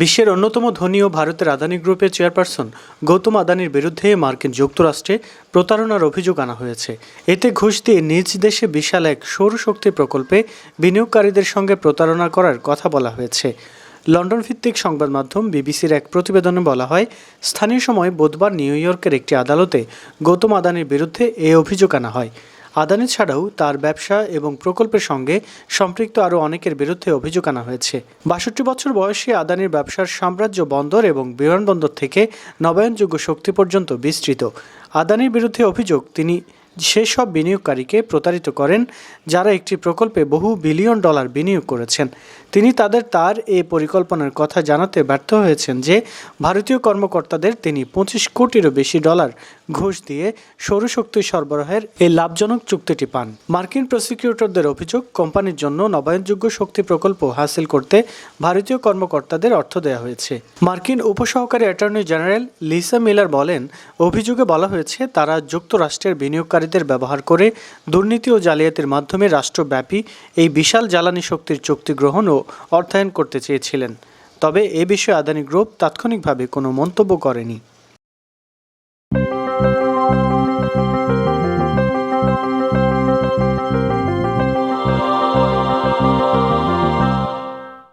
বিশ্বের অন্যতম ধনী ও ভারতের আদানি গ্রুপের চেয়ারপারসন গৌতম আদানির বিরুদ্ধে মার্কিন যুক্তরাষ্ট্রে প্রতারণার অভিযোগ আনা হয়েছে। এতে ঘুষ দিয়ে নিজ দেশে বিশাল এক সৌরশক্তি প্রকল্পে বিনিয়োগকারীদের সঙ্গে প্রতারণা করার কথা বলা হয়েছে। লন্ডন ভিত্তিক সংবাদ মাধ্যম বিবিসির এক প্রতিবেদনে বলা হয়, স্থানীয় সময় বুধবার নিউ ইয়র্কের একটি আদালতে গৌতম আদানির বিরুদ্ধে এ অভিযোগ আনা হয়। আদানি ছাড়াও তার ব্যবসা এবং প্রকল্পের সঙ্গে সম্পৃক্ত আরও অনেকের বিরুদ্ধে অভিযোগ আনা হয়েছে। বাষট্টি বছর বয়সে আদানির ব্যবসার সাম্রাজ্য বন্দর এবং বিমানবন্দর থেকে নবায়নযোগ্য শক্তি পর্যন্ত বিস্তৃত। আদানির বিরুদ্ধে অভিযোগ, তিনি সেসব বিনিয়োগকারীকে প্রতারিত করেন যারা একটি প্রকল্পে বহু বিলিয়ন ডলার বিনিয়োগ করেছেন। তিনি তাদের তার এই পরিকল্পনার কথা জানাতে ব্যর্থ হয়েছেন যে, ভারতীয় কর্মকর্তাদের তিনি পঁচিশ কোটিরও বেশি ডলার ঘুষ দিয়ে সৌরশক্তি সরবরাহের এই লাভজনক চুক্তিটি পান। মার্কিন প্রসিকিউটরদের অভিযোগ, কোম্পানির জন্য নবায়নযোগ্য শক্তি প্রকল্প হাসিল করতে ভারতীয় কর্মকর্তাদের অর্থ দেওয়া হয়েছে। মার্কিন উপসহকারী অ্যাটর্নি জেনারেল লিসা মিলার বলেন, অভিযোগে বলা হয়েছে, তারা যুক্তরাষ্ট্রের বিনিয়োগকারীদের ব্যবহার করে দুর্নীতি ও জালিয়াতির মাধ্যমে রাষ্ট্রব্যাপী এই বিশাল জ্বালানি শক্তির চুক্তি গ্রহণ ও অর্থায়ন করতে চেয়েছিলেন। তবে এ বিষয়ে আদানি গ্রুপ তাৎক্ষণিকভাবে কোনো মন্তব্য করেনি।